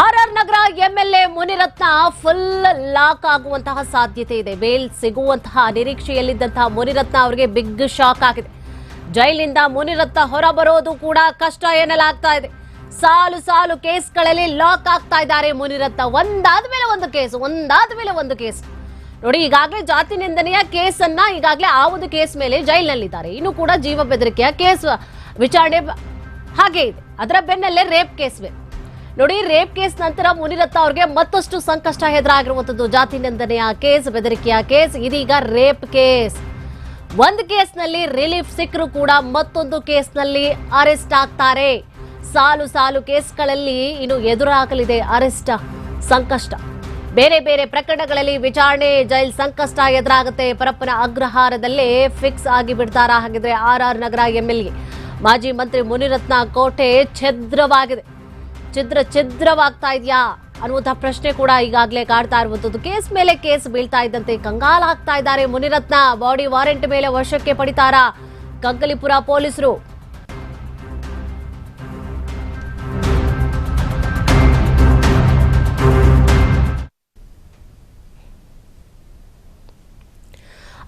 R R Nagar MLA Munirathna full lock ಆಗುವಂತಹ ಸಾಧ್ಯತೆ ಇದೆ. ಬೇಲ್ ಸಿಗುವಂತಹ ನಿರೀಕ್ಷೆಯಲ್ಲಿದ್ದಂತಹ ಮುನಿರತ್ನ ಅವರಿಗೆ ಬಿಗ್ ಶಾಕ್ ಆಗಿದೆ. ಜೈಲಿಂದ ಮುನಿರತ್ನ ಹೊರ ಬರೋದು ಕೂಡ ಕಷ್ಟ ಎನ್ನಲಾಗ್ತಾ ಇದೆ. ಸಾಲು ಸಾಲು ಕೇಸ್ಗಳಲ್ಲಿ ಲಾಕ್ ಆಗ್ತಾ ಇದ್ದಾರೆ ಮುನಿರತ್ನ. ಒಂದಾದ ಮೇಲೆ ಒಂದು ಕೇಸ್ ಒಂದಾದ ಮೇಲೆ ಒಂದು ಕೇಸ್. ನೋಡಿ, ಈಗಾಗಲೇ ಜಾತಿ ನಿಂದನೆಯ ಕೇಸನ್ನ ಈಗಾಗಲೇ ಆ ಒಂದು ಕೇಸ್ ಮೇಲೆ ಜೈಲಿನಲ್ಲಿದ್ದಾರೆ. ಇನ್ನು ಕೂಡ ಜೀವ ಬೆದರಿಕೆಯ ಕೇಸ್ ವಿಚಾರಣೆ ಹಾಗೆ ಇದೆ. ಅದರ ಬೆನ್ನಲ್ಲೇ ರೇಪ್ ಕೇಸ್ವೆ ನೋಡಿ ರೇಪ್ ಕೇಸ್ ನಂತರ ಮುನಿರತ್ನ ಅವರಿಗೆ ಮತ್ತಷ್ಟು ಸಂಕಷ್ಟ ಎದುರಾಗಿರುವಂತದ್ದು ಜಾತಿ ನಿಂದನೆಯ ಕೇಸ್ ಬೆದರಿಕೆಯ ಕೇಸ್ ಇದೀಗ ರೇಪ್ ಕೇಸ್ ಒಂದು ಕೇಸ್ನಲ್ಲಿ ರಿಲೀಫ್ ಸಿಕ್ಕರು ಕೂಡ ಮತ್ತೊಂದು ಕೇಸ್ನಲ್ಲಿ ಅರೆಸ್ಟ್ ಆಗ್ತಾರೆ. ಸಾಲು ಸಾಲು ಕೇಸ್ಗಳಲ್ಲಿ ಇನ್ನು ಎದುರಾಗಲಿದೆ ಅರೆಸ್ಟ್ ಸಂಕಷ್ಟ. ಬೇರೆ ಬೇರೆ ಪ್ರಕರಣಗಳಲ್ಲಿ ವಿಚಾರಣೆ, ಜೈಲ್ ಸಂಕಷ್ಟ ಎದುರಾಗುತ್ತೆ. ಪರಪ್ಪನ ಅಗ್ರಹಾರದಲ್ಲೇ ಫಿಕ್ಸ್ ಆಗಿ ಬಿಡ್ತಾರಾ ಹಾಗಿದ್ರೆ ಆರ್ ಆರ್ ನಗರ ಎಂಎಲ್ಎ. ಮಾಜಿ ಮಂತ್ರಿ ಮುನಿರತ್ನ ಕೋಟೆ ಛಿದ್ರವಾಗಿದೆ. ಛಿದ್ರ ಛಿದ್ರವಾಗ್ತಾ ಇದೆಯಾ ಅನ್ನುವಂಥ ಪ್ರಶ್ನೆ ಕೂಡ ಈಗಾಗಲೇ ಕಾಡ್ತಾ ಇರುವಂತದ್ದು. ಕೇಸ್ ಮೇಲೆ ಕೇಸ್ ಬೀಳ್ತಾ ಇದ್ದಂತೆ ಕಂಗಾಲಾಗ್ತಾ ಇದ್ದಾರೆ ಮುನಿರತ್ನ. ಬಾಡಿ ವಾರೆಂಟ್ ಮೇಲೆ ವಶಕ್ಕೆ ಪಡಿತಾರ ಕಂಕಲಿಪುರ ಪೊಲೀಸರು?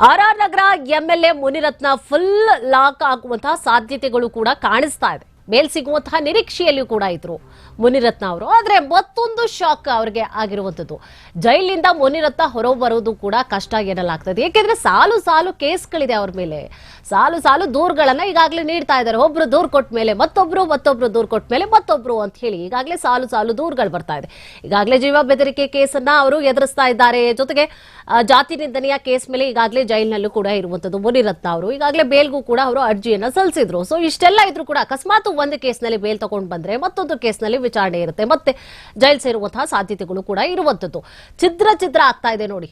R R Nagar MLA Munirathna full lock ಆಗುವಂತಹ ಸಾಧ್ಯತೆಗಳು ಕೂಡ ಕಾಣಿಸ್ತಾ ಇದೆ. ಮೇಲ್ ಸಿಗುವಂತಹ ನಿರೀಕ್ಷೆಯಲ್ಲಿಯೂ ಕೂಡ ಇದ್ರು ಮುನಿರತ್ನ ಅವರು. ಆದ್ರೆ ಮತ್ತೊಂದು ಶಾಕ್ ಅವರಿಗೆ ಆಗಿರುವಂತದ್ದು ಜೈಲಿನಿಂದ ಮುನಿರತ್ನ ಹೊರ ಬರೋದು ಕೂಡ ಕಷ್ಟ ಎನ್ನಲಾಗ್ತದೆ. ಏಕೆಂದ್ರೆ ಸಾಲು ಸಾಲು ಕೇಸ್ಗಳಿದೆ ಅವ್ರ ಮೇಲೆ. ಸಾಲು ಸಾಲು ದೂರುಗಳನ್ನ ಈಗಾಗಲೇ ನೀಡ್ತಾ ಇದ್ದಾರೆ. ಒಬ್ರು ದೂರ್ ಕೊಟ್ಟ ಮೇಲೆ ಮತ್ತೊಬ್ರು ಮತ್ತೊಬ್ರು ದೂರ್ ಕೊಟ್ಟ ಮೇಲೆ ಮತ್ತೊಬ್ರು ಅಂತ ಹೇಳಿ ಈಗಾಗಲೇ ಸಾಲು ಸಾಲು ದೂರುಗಳು ಬರ್ತಾ ಇದೆ. ಈಗಾಗಲೇ ಜೀವ ಬೆದರಿಕೆ ಕೇಸನ್ನ ಅವರು ಎದುರಿಸ್ತಾ ಇದ್ದಾರೆ. ಜೊತೆಗೆ ಜಾತಿ ನಿಂದನೆಯ ಕೇಸ್ ಮೇಲೆ ಈಗಾಗಲೇ ಜೈಲಿನಲ್ಲೂ ಕೂಡ ಇರುವಂತದ್ದು ಮುನಿರತ್ನ ಅವರು. ಈಗಾಗಲೇ ಬೇಲ್ಗೂ ಕೂಡ ಅವರು ಅರ್ಜಿಯನ್ನ ಸಲ್ಲಿಸಿದ್ರು. ಸೊ ಇಷ್ಟೆಲ್ಲ ಇದ್ರು ಕೂಡ ಅಕಸ್ಮಾತ್ ಒಂದು ಕೇಸ್ನಲ್ಲಿ ಬೇಲ್ ತಗೊಂಡು ಬಂದ್ರೆ ಮತ್ತೊಂದು ಕೇಸ್ನಲ್ಲಿ ವಿಚಾರಣೆ ಇರುತ್ತೆ. ಮತ್ತೆ ಜೈಲ್ ಸೇರುವಂತಹ ಸಾಧ್ಯತೆಗಳು ಕೂಡ ಇರುವಂತದ್ದು ಛಿದ್ರ ಛಿದ್ರ ಆಗ್ತಾ ಇದೆ ನೋಡಿ.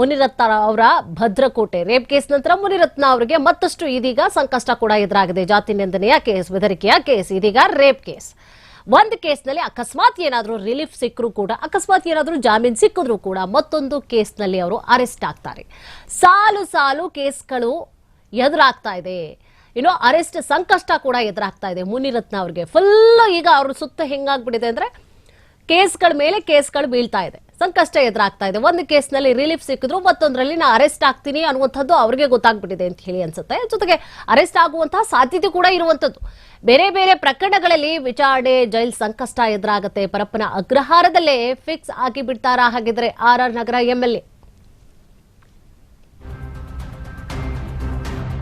ಮುನಿರತ್ನ ಅವರ ಭದ್ರಕೋಟೆ ರೇಪ್ ಕೇಸ್ ನಂತರ ಮುನಿರತ್ನ ಅವರಿಗೆ ಮತ್ತಷ್ಟು ಇದೀಗ ಸಂಕಷ್ಟ ಕೂಡ ಎದುರಾಗಿದೆ. ಜಾತಿ ನಿಂದನೆಯ ಕೇಸ್, ಬೆದರಿಕೆಯ ಕೇಸ್, ಇದೀಗ ರೇಪ್ ಕೇಸ್ ಒಂದು ಕೇಸ್ನಲ್ಲಿ ಅಕಸ್ಮಾತ್ ಏನಾದರೂ ರಿಲೀಫ್ ಸಿಕ್ಕರೂ ಕೂಡ, ಅಕಸ್ಮಾತ್ ಏನಾದರೂ ಜಾಮೀನು ಸಿಕ್ಕಿದ್ರು ಕೂಡ ಮತ್ತೊಂದು ಕೇಸ್ನಲ್ಲಿ ಅವರು ಅರೆಸ್ಟ್ ಆಗ್ತಾರೆ. ಸಾಲು ಸಾಲು ಕೇಸ್ಗಳು ಎದುರಾಗ್ತಾ ಇದೆ. ಇನ್ನು ಅರೆಸ್ಟ್ ಸಂಕಷ್ಟ ಕೂಡ ಎದುರಾಗ್ತಾ ಇದೆ. ಮುನಿರತ್ನ ಅವ್ರಿಗೆ ಫುಲ್ ಈಗ ಅವ್ರ ಸುತ್ತ ಹೆಂಗಾಗ್ಬಿಟ್ಟಿದೆ ಅಂದ್ರೆ ಕೇಸ್ಗಳ ಮೇಲೆ ಕೇಸ್ಗಳು ಬೀಳ್ತಾ ಇದೆ. ಸಂಕಷ್ಟ ಎದುರಾಗ್ತಾ ಇದೆ. ಒಂದು ಕೇಸ್ನಲ್ಲಿ ರಿಲೀಫ್ ಸಿಕ್ಕಿದ್ರು ಮತ್ತೊಂದರಲ್ಲಿ ನಾ ಅರೆಸ್ಟ್ ಆಗ್ತೀನಿ ಅನ್ನುವಂಥದ್ದು ಅವ್ರಿಗೆ ಗೊತ್ತಾಗ್ಬಿಟ್ಟಿದೆ ಅಂತ ಹೇಳಿ ಅನ್ಸುತ್ತೆ. ಜೊತೆಗೆ ಅರೆಸ್ಟ್ ಆಗುವಂತಹ ಸಾಧ್ಯತೆ ಕೂಡ ಇರುವಂಥದ್ದು. ಬೇರೆ ಬೇರೆ ಪ್ರಕರಣಗಳಲ್ಲಿ ವಿಚಾರಣೆ, ಜೈಲ್ ಸಂಕಷ್ಟ ಎದುರಾಗುತ್ತೆ. ಪರಪ್ಪನ ಅಗ್ರಹಾರದಲ್ಲೇ ಫಿಕ್ಸ್ ಆಗಿ ಬಿಡ್ತಾರಾ ಹಾಗಿದ್ರೆ ಆರ್ ಆರ್ ನಗರ ಎಂಎಲ್ಎ